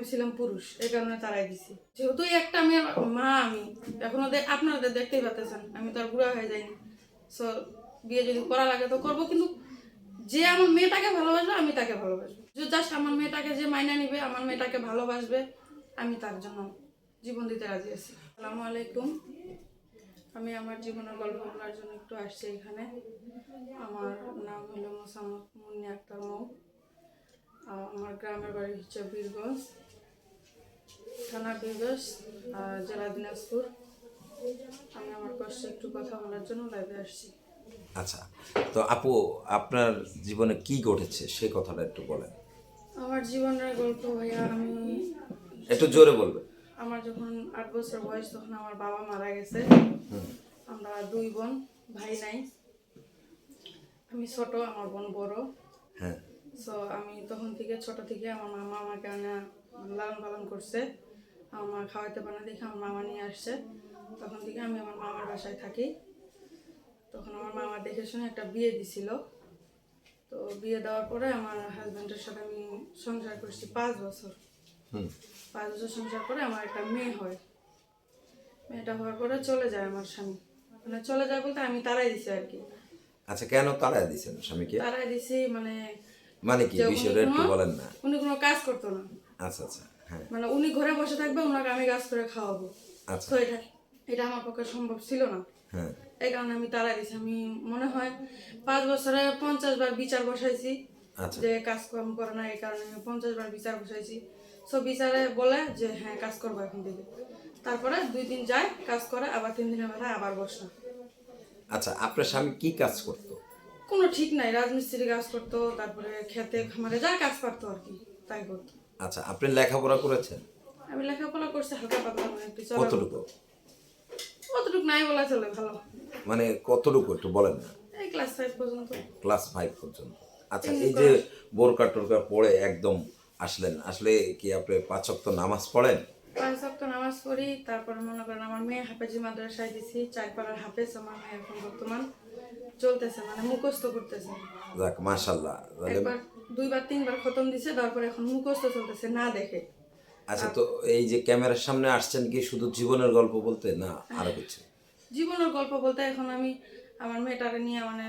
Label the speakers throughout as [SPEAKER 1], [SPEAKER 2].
[SPEAKER 1] আমি ছিলাম পুরুষ, এই কারণে তারাই দিছি। যেহেতু একটা আমি মা আমি, এখনও দে- আপনারা দেখতেই পাচ্ছেন আমি তো আর বুড়া হয়ে যাইনি। সো বিয়ে যদি করা লাগে তো করব, কিন্তু যে আমার মেয়েটাকে ভালোবাসবে, আমি তাকে ভালোবাসবো। যে জাস্ট আমার মেয়েটাকে যে মাইনা নিবে, আমার মেয়েটাকে ভালোবাসবে, আমি তার জন্য জীবন দিতে রাজি আছি। আসসালামু আলাইকুম। আমি আমার জীবনের গল্প বলার জন্য একটু আসছি এখানে। আমার নাম হলো মোসাম্মদ মুন্নি আক্তার মৌ। আমার গ্রামের বাড়ি হচ্ছে বীরগঞ্জ। থানা আহ, জেলা দিনাজপুর। আমি আমার কষ্টে একটু কথা বলার জন্য লাইভে আসছি।
[SPEAKER 2] আচ্ছা তো আপু আপনার জীবনে কি ঘটেছে? সে কথাটা একটু বলেন।
[SPEAKER 1] আমার জীবনের গল্প ভাইয়া আমি
[SPEAKER 2] একটু জোরে বলবেন।
[SPEAKER 1] আমার যখন আট বছর বয়স তখন আমার বাবা মারা গেছে। আমরা দুই বোন ভাই নাই। আমি ছোট আমার বোন বড়।
[SPEAKER 2] হ্যাঁ।
[SPEAKER 1] সো আমি তখন থেকে ছোট থেকে আমার মামা আমাকে আনা লালন পালন করছে। আমার মা খাওয়াইতে পারে না দেখে আমার মামা নিয়ে আসছে। তখন থেকে আমি আমার মামার বাসায় থাকি। তখন আমার মামা দেখে শুনে একটা বিয়ে দিছিল। তো বিয়ে দেওয়ার পরে আমার হাজব্যান্ডের সাথে আমি সংসার করছি পাঁচ বছর। পাঁচ বছর সংসার করে আমার একটা মেয়ে হয়। মেয়েটা হওয়ার পরে চলে যায় আমার স্বামী। মানে চলে যায় বলতে আমি তারাই দিছি আর কি।
[SPEAKER 2] আচ্ছা কেন তারাই দিয়েছেন স্বামীকে?
[SPEAKER 1] তারাই দিছি মানে
[SPEAKER 2] মানে কি বিষয়টা একটু বলেন না।
[SPEAKER 1] উনি কোনো কাজ করতো না।
[SPEAKER 2] আচ্ছা আচ্ছা।
[SPEAKER 1] মানে উনি ঘরে বসে থাকবে ওনাকে আমি কাজ করে খাওয়াবো।
[SPEAKER 2] আচ্ছা।
[SPEAKER 1] তো এটা এটা আমার পক্ষে সম্ভব ছিল না।
[SPEAKER 2] হ্যাঁ।
[SPEAKER 1] এই কারণে আমি তারা দিছি আমি মনে হয় পাঁচ বছরে পঞ্চাশ বার বিচার বসাইছি
[SPEAKER 2] আচ্ছা।
[SPEAKER 1] যে কাজ কম করে না এই কারণে আমি পঞ্চাশ বার বিচার বসাইছি। সো বিচারে বলে যে হ্যাঁ কাজ করব এখন থেকে। তারপরে দুই দিন যায় কাজ করে আবার তিন দিনের বেলায় আবার বসে।
[SPEAKER 2] আচ্ছা আপনার স্বামী কি কাজ করতো?
[SPEAKER 1] কোনো ঠিক নাই রাজমিস্ত্রি কাজ করতো তারপরে খেতে খামারে যা কাজ পারতো আর কি তাই করতো।
[SPEAKER 2] আচ্ছা আপনি লেখাপড়া করেছেন?
[SPEAKER 1] আমি লেখাপড়া করছি হালকা পাতলা মানে একটু
[SPEAKER 2] কতটুকু?
[SPEAKER 1] কতটুকু নাই বলা চলে ভালো।
[SPEAKER 2] মানে কতটুকু একটু বলেন না।
[SPEAKER 1] এই ক্লাস ফাইভ পর্যন্ত।
[SPEAKER 2] ক্লাস ফাইভ পর্যন্ত। আচ্ছা এই যে বোরকা টোরকা পড়ে একদম আসলেন আসলে কি আপনি পাঁচ ওয়াক্ত নামাজ পড়েন?
[SPEAKER 1] পাঁচ সপ্তাহ নামাজ পড়ি তারপরে মনে করেন আমার মেয়ে হাফেজি মাদ্রাসায় দিছি চার পাড়ার হাফেজ আমার মেয়ে এখন বর্তমান চলতেছে মানে মুখস্থ করতেছে।
[SPEAKER 2] যাক
[SPEAKER 1] একবার দুইবার তিনবার খতম দিছে তারপরে এখন মুখস্থ চলতেছে না দেখে।
[SPEAKER 2] আচ্ছা তো এই যে ক্যামেরার সামনে আসছেন কি শুধু জীবনের গল্প বলতে না আরও কিছু?
[SPEAKER 1] জীবনের গল্প বলতে এখন আমি আমার মেয়েটারে নিয়ে মানে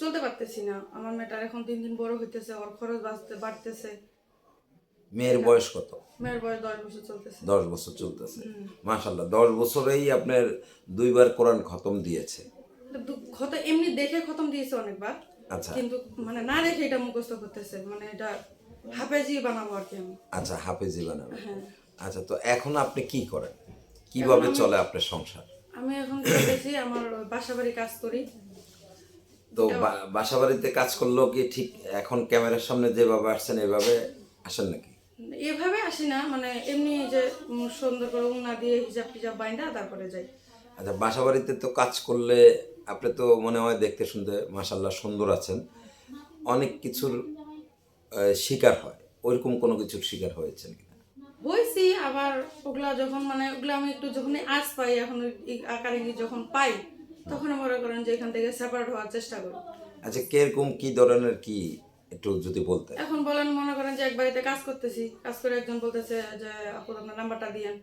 [SPEAKER 1] চলতে পারতেছি না। আমার মেয়েটার এখন দিন দিন বড় হইতেছে ওর খরচ বাঁচতে বাড়তেছে।
[SPEAKER 2] মেয়ের বয়স কত?
[SPEAKER 1] মেয়ের বয়স দশ বছর চলতেছে।
[SPEAKER 2] দশ বছর চলতেছে। মাশাল্লাহ দশ বছরেই আপনার দুইবার কোরআন খতম দিয়েছে।
[SPEAKER 1] খত এমনি দেখে খতম দিয়েছে অনেকবার। কিন্তু মানে না দেখে এটা মুখস্থ করতেছে মানে এটা হাফেজি বানাবো আর কি আমি।
[SPEAKER 2] আচ্ছা হাফেজি বানাবে।
[SPEAKER 1] হ্যাঁ।
[SPEAKER 2] আচ্ছা তো এখন আপনি কি করেন? কীভাবে চলে আপনার সংসার?
[SPEAKER 1] আমি এখন করতেছি আমার বাসা বাড়ি কাজ করি।
[SPEAKER 2] তো বাসা বাড়িতে কাজ করলেও কি ঠিক এখন ক্যামেরার সামনে যেভাবে আসছেন এভাবে আসেন নাকি?
[SPEAKER 1] এভাবে আসি না মানে এমনি যে সুন্দর করে উন্না দিয়ে হিজাব টিজাব বাইন্দা তারপরে যাই।
[SPEAKER 2] আচ্ছা বাসা বাড়িতে তো কাজ করলে আপনি তো মনে হয় দেখতে শুনতে মাসাল্লাহ সুন্দর আছেন। অনেক কিছুর শিকার হয়। ওইরকম কোনো কিছুর শিকার হয়েছেন কিনা?
[SPEAKER 1] হয়েছি আবার ওগুলা যখন মানে ওগুলা আমি একটু যখন আজ পাই এখন আকার যখন পাই তখন মনে করেন যে এখান থেকে সেপারেট হওয়ার চেষ্টা করি।
[SPEAKER 2] আচ্ছা কীরকম কি ধরনের কি একটু যদি বলতেন?
[SPEAKER 1] এখন বলেন মনে করেন যে এক বাড়িতে কাজ করতেছি কাজ করে একজন বলতেছে যে আপু আপনার নাম্বারটা দিয়েন।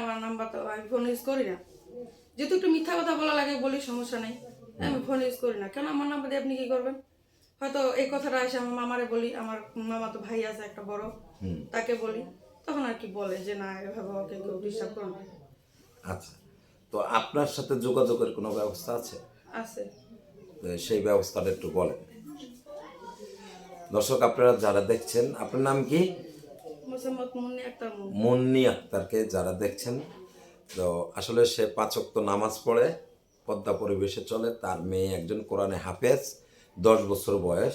[SPEAKER 1] আমার নাম্বার তো আমি ফোন ইউজ করি না। যেহেতু একটু মিথ্যা কথা বলা লাগে বলি সমস্যা নেই। আমি ফোন ইউজ করি না। কেন? আমার নাম্বার দিয়ে আপনি কি করবেন? হয়তো এই কথাটা এসে আমার মামারে বলি আমার মামা তো ভাই আছে একটা বড়। তাকে বলি। তখন আর কি বলে যে না এভাবে ওকে কেউ ডিস্টার্ব করো না।
[SPEAKER 2] আচ্ছা। তো আপনার সাথে যোগাযোগের কোনো ব্যবস্থা আছে?
[SPEAKER 1] আছে।
[SPEAKER 2] সেই ব্যবস্থাটা একটু বলেন। দর্শক আপনারা যারা দেখছেন আপনার নাম কি?
[SPEAKER 1] মোসাম্মদ মুন্নি একটা
[SPEAKER 2] মুন্নি আক্তারকে যারা দেখছেন তো আসলে সে পাঁচক্ত নামাজ পড়ে, পদ্মা পরিবেশে চলে। তার মেয়ে একজন কোরআনে হাফেজ, দশ বছর বয়স।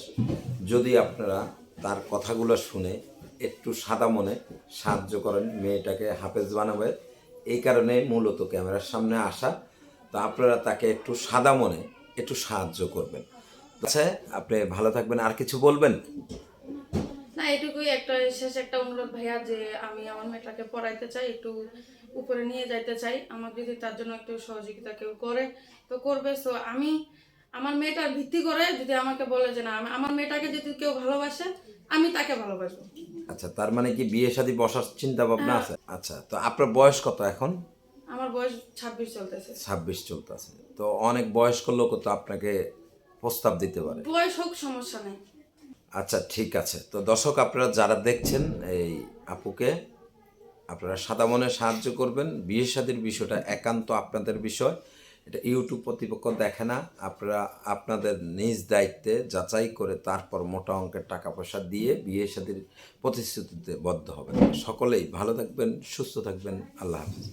[SPEAKER 2] যদি আপনারা তার কথাগুলো শুনে একটু সাদা মনে সাহায্য করেন, মেয়েটাকে হাফেজ বানাবে। এই কারণে মূলত ক্যামেরার সামনে আসা। তো আপনারা তাকে একটু সাদা মনে একটু সাহায্য করবেন। আচ্ছা আপনি ভালো থাকবেন। আর কিছু বলবেন?
[SPEAKER 1] না, এটুকুই একটা শেষ একটা অনুরোধ ভাইয়া যে আমি আমার মেয়েটাকে পড়াইতে চাই, একটু উপরে নিয়ে যাইতে চাই। আমার যদি তার জন্য একটু সহযোগিতা কেউ করে তো করবে। সো আমি আমার মেয়েটার ভিত্তি করে যদি আমাকে বলে যে না আমি- আমার মেয়েটাকে যদি কেউ ভালোবাসে আমি তাকে ভালোবাসবো।
[SPEAKER 2] আচ্ছা তার মানে কি বিয়ে শাদী বসার চিন্তা ভাবনা আছে? আচ্ছা তো আপনার বয়স কত এখন?
[SPEAKER 1] আমার বয়স ছাব্বিশ চলতেছে।
[SPEAKER 2] ছাব্বিশ চলতেছে। তো অনেক বয়স্ক লোক তো আপনাকে প্রস্তাব দিতে পারে।
[SPEAKER 1] বয়স হোক সমস্যা নেই।
[SPEAKER 2] আচ্ছা ঠিক আছে। তো দর্শক আপনারা যারা দেখছেন এই আপুকে আপনারা সাদা মনে সাহায্য করবেন। বিয়ে শাদীর বিষয়টা একান্ত আপনাদের বিষয়। এটা ইউটিউব প্রতিপক্ষ দেখে না। আপনারা আপনাদের নিজ দায়িত্বে যাচাই করে তারপর মোটা অঙ্কের টাকা পয়সা দিয়ে বিয়ে শাদীর প্রতিশ্রুতিতে বদ্ধ হবেন। সকলেই ভালো থাকবেন, সুস্থ থাকবেন। আল্লাহ হাফিজ।